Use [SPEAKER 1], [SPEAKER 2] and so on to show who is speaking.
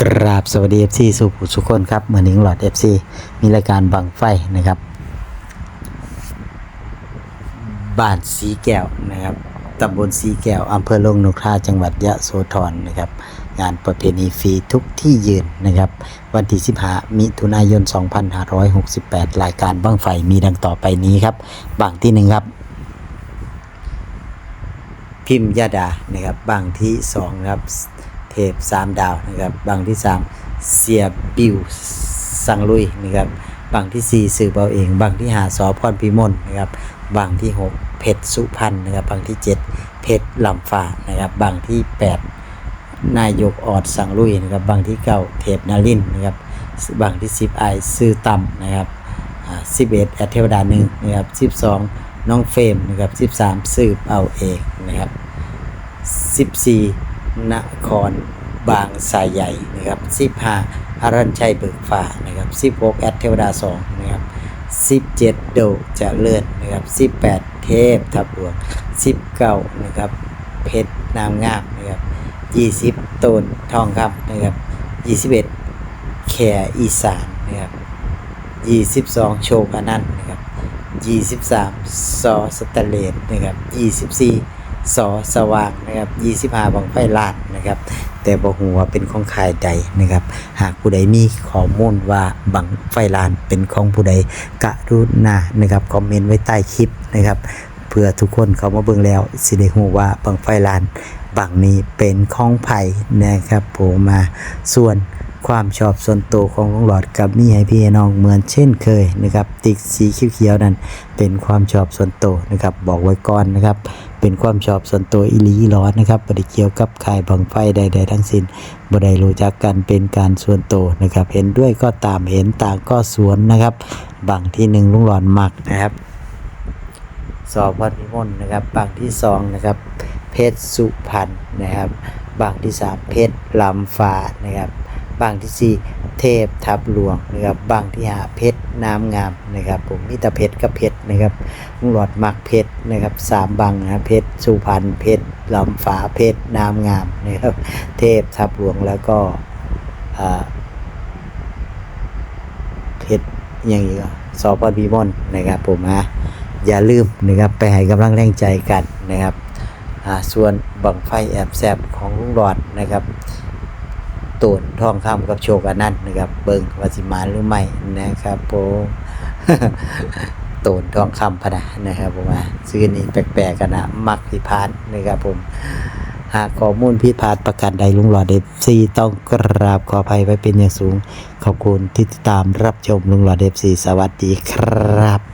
[SPEAKER 1] กราบสวัสดีเอฟซีสุขุสุขคนครับเหมือนิงหลอดเอฟซีมีรายการบังไฟนะครับ บ้านสีแก้วนะครับตำบลสีแก้วอำเภอลงนกทาจังหวัดยะโสธรนะครับ งานประเพณีฟรีทุกที่ยืนนะครับ วันที่15มิถุนายน 2568 รายการบังไฟมีดังต่อไปนี้ครับบางที่หนึ่งครับ พิมพ์ยาดานะครับบางที่สองครับ เทพสามดาวนะครับบางที่สามเสียบิวสังลุยนะครับบางที่สี่สื่อเบาเองบางที่หาสอพรพิมลนะครับบางที่หกเพชรสุพรรณนะครับบางที่เจ็ดเพชรลำฟ้านะครับบางที่แปดนายกออดสังลุยนะครับบางที่เก้าเทพนารินนะครับบางที่สิบไอซื่อต่ำนะครับสิบเอ็ดแอเทวดาหนึ่งนะครับสิบสองน้องเฟรมนะครับสิบสามสืบเอาเองนะครับสิบสี่ นครบางสายใหญ่นะครับสิบห้าอารัญชัยเบิกฟ้านะครับสิบหกแอดเทวดาสองนะครับสิบเจ็ดโดจะเลื่อนนะครับสิบแปดเทพทับหลวงสิบเก้านะครับเพชรนามงามนะครับยี่สิบต้นทองคำนะครับยี่สิบเอ็ดแขอีสานนะครับยี่สิบสองโชคอนันต์นะครับยี่สิบสามสอสแตนเลสนะครับยี่สิบสี่ สอสว่างนะครับยี่สิบห้าบังไฟลาดนะครับ แต่บ่ฮู้ว่าเป็นของใครใดนะครับ หากผู้ใดมีข้อมูลว่าบังไฟลานเป็นของผู้ใดกรุณานะครับคอมเมนต์ไว้ใต้คลิปนะครับเพื่อทุกคนเขามาเบิ่งแล้วสิได้ฮู้ว่าบังไฟลานบังนี้เป็นของไผ่นะครับผมมาส่วน ความชอบส่วนตัวของลุงหลอดกับมีให้พี่น้องเหมือนเช่นเคยนะครับติ๊กสีเขียวๆนั้นเป็นความชอบส่วนตัวนะครับบอกไว้ก่อนนะครับเป็นความชอบส่วนตัวอีหลีอีหลอดนะครับบ่ได้เกี่ยวกับขายบังไฟใด ๆ ทั้งสิ้นบ่ได้รู้จักกันเป็นการส่วนตัวนะครับเห็นด้วยก็ตามเห็นต่างก็สวนนะครับบางที่หนึ่งลุงหลอดมักนะครับสอบวัดพิมลนะครับบางที่สองนะครับเพชรสุพรรณนะครับบางที่สามเพชรลำฟ้านะครับ บางที่สี่เทพทับหลวงนะครับบางที่ห้าเพชรน้ำงามนะครับผมมีแต่เพชรกับเพชรนะครับลุงหลอดมักเพชรนะครับสามบางนะเพชรสุพรรณเพชรลำฟ้าเพชรน้ำงามนะครับเทพทับหลวงแล้วก็เพชรอย่างนี้ก็สอปบีมอนนะครับผมฮะอย่าลืมนะครับไปให้กำลังแรงใจกันนะครับส่วนบังไฟแอบแซบของลุงหลอดนะครับ ตูนทองคำกับโชคอนันต์นะครับ เบิงวาสิมาหรือไม่นะครับผมตูนทองคำพนะนะครับผมซื้อนี้แปลกๆกันนะมักพิพานนะครับผมหากข้อมูลผิพาดประการใดลุงหลอดเอฟซีต้องกราบขออภัยไว้เป็นอย่างสูง ขอบคุณที่ติดตามรับชมลุงหลอดเอฟซีสวัสดีครับ